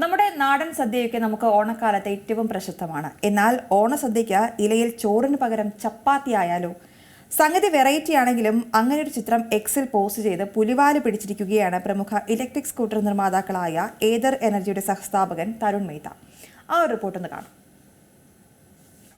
നമ്മുടെ നാടൻ സദ്യയൊക്കെ നമുക്ക് ഓണക്കാലത്ത് ഏറ്റവും പ്രശസ്തമാണ്. എന്നാൽ ഓണസദ്യയ്ക്ക് ഇലയിൽ ചോറിന് പകരം ചപ്പാത്തി ആയാലോ? സംഗതി വെറൈറ്റി ആണെങ്കിലും അങ്ങനെ ഒരു ചിത്രം എക്സിൽ പോസ്റ്റ് ചെയ്ത് പുലിവാൽ പിടിച്ചിരിക്കുകയാണ് പ്രമുഖ ഇലക്ട്രിക് സ്കൂട്ടർ നിർമ്മാതാക്കളായ ഏതർ എനർജിയുടെ സഹസ്ഥാപകൻ തരുൺ മേത്ത. ആ ഒരു റിപ്പോർട്ട് ഒന്ന് കാണാം.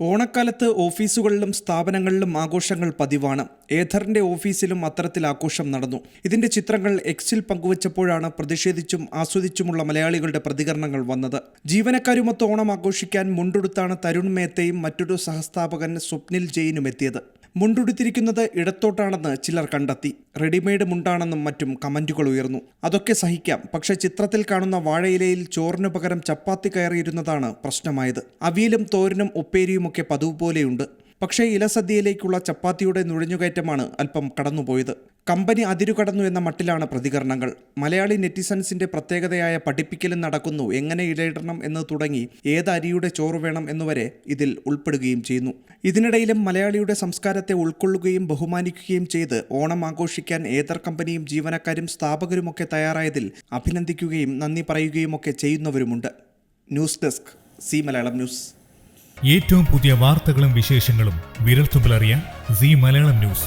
ഓണക്കാലത്ത് ഓഫീസുകളിലും സ്ഥാപനങ്ങളിലും ആഘോഷങ്ങൾ പതിവാണ്. ഏഥറിന്റെ ഓഫീസിലും അത്തരത്തിൽ ആഘോഷം നടന്നു. ഇതിന്റെ ചിത്രങ്ങൾ എക്സിൽ പങ്കുവച്ചപ്പോഴാണ് പ്രതിഷേധിച്ചും ആസ്വദിച്ചുമുള്ള മലയാളികളുടെ പ്രതികരണങ്ങൾ വന്നത്. ജീവനക്കാരുമൊത്ത് ഓണം ആഘോഷിക്കാൻ മുണ്ടുടുത്താണ് തരുൺ മേത്തയും മറ്റൊരു സഹസ്ഥാപകൻ സ്വപ്നിൽ ജെയിനും എത്തിയത്. മുണ്ടുടുത്തിരിക്കുന്നത് ഇടത്തോട്ടാണെന്ന് ചിലർ കണ്ടെത്തി. റെഡിമെയ്ഡ് മുണ്ടാണെന്നും മറ്റും കമന്റുകൾ ഉയർന്നു. അതൊക്കെ സഹിക്കാം. പക്ഷെ ചിത്രത്തിൽ കാണുന്ന വാഴയിലയിൽ ചോറിനു പകരം ചപ്പാത്തി കയറിയിരുന്നതാണ് പ്രശ്നമായത്. അവിയലും തോരനും ഉപ്പേരിയുമൊക്കെ പതിവ് പോലെയുണ്ട് പക്ഷേ ഇലസദ്യയിലേക്കുള്ള ചപ്പാത്തിയുടെ നുഴഞ്ഞുകയറ്റമാണ് അല്പം കടന്നുപോയത്. കമ്പനി അതിരുകടന്നു എന്ന മട്ടിലാണ് പ്രതികരണങ്ങൾ. മലയാളി നെറ്റിസൺസിന്റെ പ്രത്യേകതയായ പഠിപ്പിക്കലും നടക്കുന്നു എങ്ങനെ ഇലയിടണം എന്ന് തുടങ്ങി ഏത് അരിയുടെ ചോറ് വേണം എന്നുവരെ ഇതിൽ ഉൾപ്പെടുകയും ചെയ്യുന്നു. ഇതിനിടയിലും മലയാളിയുടെ സംസ്കാരത്തെ ഉൾക്കൊള്ളുകയും ബഹുമാനിക്കുകയും ചെയ്ത് ഓണം ആഘോഷിക്കാൻ ഏതർ കമ്പനിയും ജീവനക്കാരും സ്ഥാപകരുമൊക്കെ തയ്യാറായതിൽ അഭിനന്ദിക്കുകയും നന്ദി പറയുകയുമൊക്കെ ചെയ്യുന്നവരുമുണ്ട്. News desk C Malayalam news. ഏറ്റവും പുതിയ വാർത്തകളും വിശേഷങ്ങളും വിരൽത്തുമ്പിലറിയാൻ സി മലയാളം ന്യൂസ്.